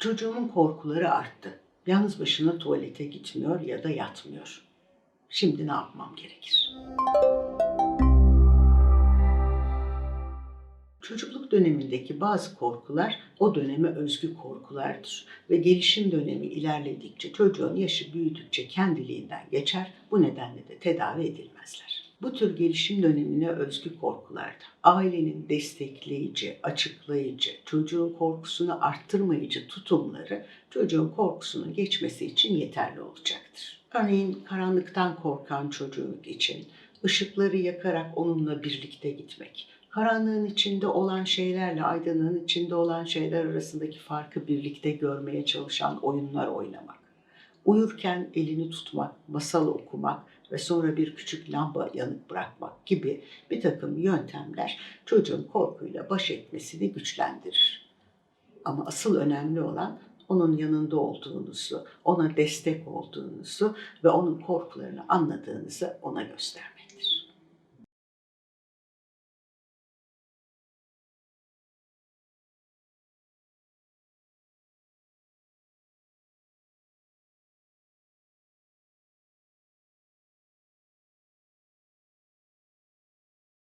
Çocuğumun korkuları arttı. Yalnız başına tuvalete gitmiyor ya da yatmıyor. Şimdi ne yapmam gerekir? Çocukluk dönemindeki bazı korkular o döneme özgü korkulardır ve gelişim dönemi ilerledikçe çocuğun yaşı büyüdükçe kendiliğinden geçer. Bu nedenle de tedavi edilmezler. Bu tür gelişim dönemine özgü korkularda ailenin destekleyici, açıklayıcı, çocuğun korkusunu arttırmayıcı tutumları çocuğun korkusunun geçmesi için yeterli olacaktır. Örneğin karanlıktan korkan çocuk için ışıkları yakarak onunla birlikte gitmek, karanlığın içinde olan şeylerle aydınlığın içinde olan şeyler arasındaki farkı birlikte görmeye çalışan oyunlar oynamak, uyurken elini tutmak, masal okumak ve sonra bir küçük lamba yanık bırakmak gibi bir takım yöntemler çocuğun korkuyla baş etmesini güçlendirir. Ama asıl önemli olan onun yanında olduğunuzu, ona destek olduğunuzu ve onun korkularını anladığınızı ona göstermektir.